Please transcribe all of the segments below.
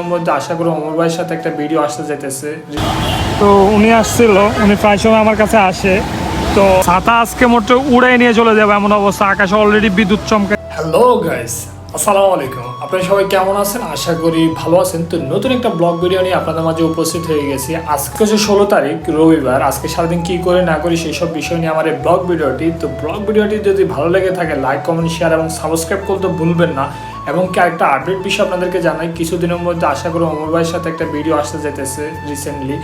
এর মধ্যে আশা করি অমর ভাইয়ের সাথে একটা ভিডিও আসতে যেতেছে তো উনি আসছিল উনি প্রায় সময় আমার কাছে আসে। তো ছাতা আজকে মোটে উড়াই নিয়ে চলে যাবে এমন অবস্থা আকাশে অলরেডি বিদ্যুৎ চমকে হ্যালো গাইস আসসালামু আলাইকুম। আপনারা সবাই কেমন আছেন? আশা করি ভালো আছেন। তো নতুন একটা ব্লগ ভিডিও নিয়ে আপনাদের মাঝে উপস্থিত হয়ে গেছি। আজকে হচ্ছে ষোলো তারিখ রবিবার। আজকে সারাদিন কি করে না করি সেই সব বিষয় নিয়ে আমার এই ব্লগ ভিডিওটি তো ব্লগ ভিডিওটি যদি ভালো লেগে থাকে লাইক কমেন্ট শেয়ার এবং সাবস্ক্রাইব করতে ভুলবেন না। এবং কি একটা আপডেট বিষয় আপনাদেরকে জানাই কিছুদিনের মধ্যে আশা করি অমর ভাইয়ের সাথে একটা ভিডিও আসতে যেতেছে রিসেন্টলি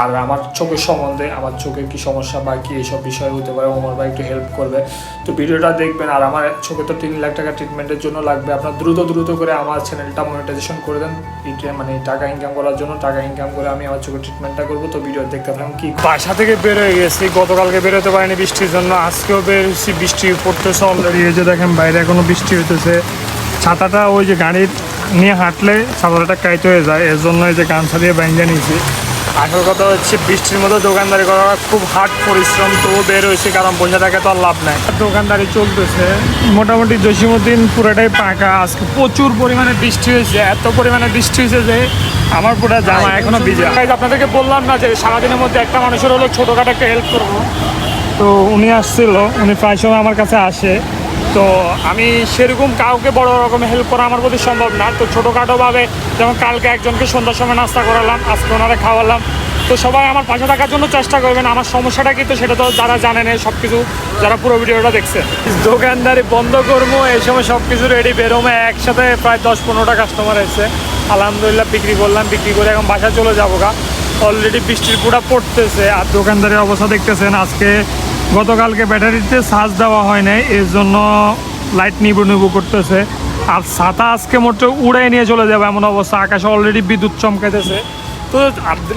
আর আমার চোখের সম্বন্ধে আমার চোখের কি সমস্যা বা কি এইসব বিষয় হতে পারে অমর ভাই একটু হেল্প করবে। তো ভিডিওটা দেখবেন আর আমার চোখে তো তিন লাখ টাকা ট্রিটমেন্টের জন্য লাগবে। আপনার দ্রুত দ্রুত করে আমার চ্যানেলটা মনিটাইজেশন করে দেন। মানে টাকা ইনকাম করার জন্য টাকা ইনকাম করে আমি আমার চোখের ট্রিটমেন্টটা করব। তো ভিডিও দেখতে থাকুন কি বাসা থেকে বের হয়ে গেছি গতকালকে বেরোতে পারিনি বৃষ্টির জন্য। আজকেও বেরোছি বৃষ্টি পড়তেছে অলরেডি এই যে দেখেন বাইরে এখনও বৃষ্টি হইতেছে। ছাতাটা ওই যে গাড়ির নিয়ে হাঁটলে ছাতাটা কাইতে হয়ে যায় এর জন্য এই যে গামছা দিয়ে ব্যাঙ্গে নিয়েছি আসল কথা হচ্ছে বৃষ্টির মতো দোকানদারি করা খুব হার্ড পরিশ্রম তবু বের হয়েছে কারণ বসে থাকে তো আর লাভ নাই। দোকানদারি চলতেছে। মোটামুটি জসিমুদ্দিন পুরোটাই পাকা। আজকে প্রচুর পরিমাণে বৃষ্টি হয়েছে এত পরিমাণে বৃষ্টি হয়েছে যে আমার পুরো জামা এখনও ভিজা। আপনাদেরকে বললাম না যে সারাদিনের মধ্যে একটা মানুষের হলো ছোটোখাটো একটা হেল্প করব। তো উনি আসছিল উনি প্রায় সময় আমার কাছে আসে। তো আমি সেরকম কাউকে বড় রকম হেল্প করা আমার প্রতি সম্ভব না। তো ছোটোখাটোভাবে যেমন কালকে একজনকে সন্ধ্যার সময় নাস্তা করালাম, আজকে ওনারা খাওয়ালাম। তো সবাই আমার পাশে থাকার জন্য চেষ্টা করবেন। আমার সমস্যাটা কিন্তু সেটা তো যারা জানে জানেন সব কিছু যারা পুরো ভিডিওটা দেখছে। দোকানদারি বন্ধ করব, এই সময় সব কিছু রেডি বেরোমে একসাথে প্রায় দশ পনেরোটা কাস্টমার এসেছে। আলহামদুলিল্লাহ বিক্রি করলাম, বিক্রি করে এখন বাসায় চলে যাব গা। অলরেডি বৃষ্টির পুরা পড়তেছে। আর দোকানদারের অবস্থা দেখতেছেন, আজকে গতকালকে ব্যাটারিতে চার্জ দেওয়া হয় নাই, এর জন্য লাইট নিবু নিবু করতেছে। আর ছাতা আজকে মোটে উড়াই নিয়ে চলে যাবে এমন অবস্থা, আকাশে অলরেডি বিদ্যুৎ চমকাইতেছে। তো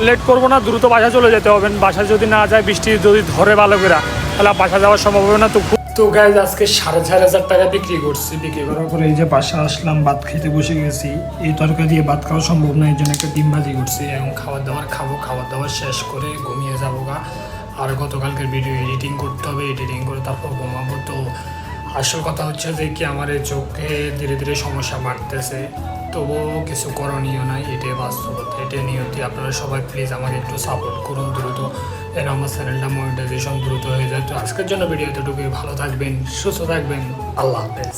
লেট করব না, দ্রুত বাসা চলে যেতে হবে। বাসা যদি না যায়, বৃষ্টি যদি ধরে ভালো করে, তাহলে বাসা যাওয়ার সম্ভব হবে না। তো তো গাইজ আজকে সাড়ে চার হাজার টাকা বিক্রি করছি, বিক্রি করার পরে এই যে বাসা আসলাম, ভাত খেতে বসে গেছি। এই তরকারি দিয়ে ভাত খাওয়া সম্ভব না, এই জন্য একটা ডিম ভাজি করছি। এবং খাবার দাবার খাব খাবার দাবার শেষ করে ঘুমিয়ে যাব গা। আর গতকালকের ভিডিও এডিটিং করতে হবে এডিটিং করে তারপর ঘুমাবো। তো আসল কথা হচ্ছে যে কি আমার এই চোখে ধীরে ধীরে সমস্যা বাড়তেছে। তবুও কিছু করণীয় নাই, এটাই বাস্তবতা, এটাই নিয়তি। আপনারা সবাই প্লিজ আমাকে একটু সাপোর্ট করুন দ্রুত, যেন আমার চ্যানেলটা মনিটাইজেশন দ্রুত হয়ে যায়। তো আজকের জন্য ভিডিও এতটুকুই। ভালো থাকবেন, সুস্থ থাকবেন। আল্লাহ হাফেজ।